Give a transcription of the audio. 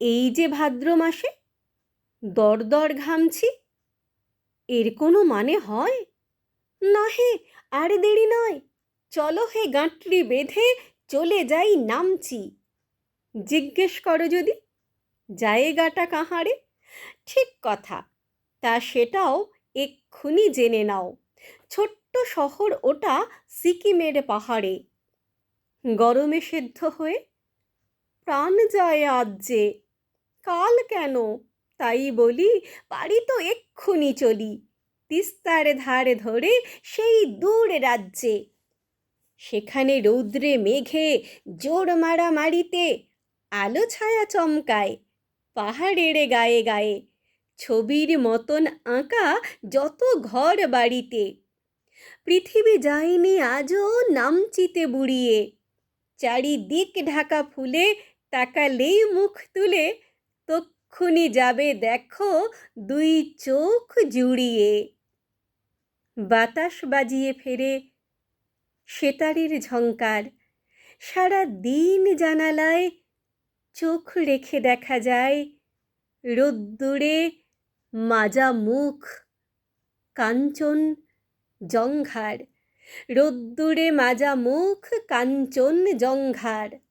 এই যে ভাদ্র মাসে দর দর ঘামছি, এর কোনো মানে হয়? না হে আর দেরি নয়। চলো হে গাঁটরি বেঁধে চলে যাই নামছি। জিজ্ঞেস করো যদি জায়গাটা কাহারে? ঠিক কথা, তা সেটাও এক্ষুনি জেনে নাও। ছোট্ট শহর ওটা সিকিমের পাহাড়ে। গরমে সেদ্ধ হয়ে প্রাণ যায় আজ যে কাল কেন? তাই বলি পারি তো এক্ষুনি চলি। তিস্তার ধারে ধরে সেই দূর রাজ্যে। সেখানে রৌদ্রে মেঘে জোর মারামারিতে আলো ছায়া চমকায় পাহাড়ের গায়ে গায়ে। ছবির মতন আঁকা যত ঘর বাড়িতে। পৃথিবী যায়নি আজও নামচিতে বুড়িয়ে। চারিদিক ঢাকা ফুলে তাকালেই মুখ তুলে তক্ষুনি যাবে, দেখো, দুই চোখ জুড়িয়ে। বাতাস বাজিয়ে ফেরে সেতারির ঝঙ্কার সারা দিন জানালায় চোখ রেখে দেখা যায়, রোদ্দুরে মাজা মুখ, কাঞ্চন জংঘার। রোদ্দুরে মাজা মুখ, কাঞ্চন জংঘার।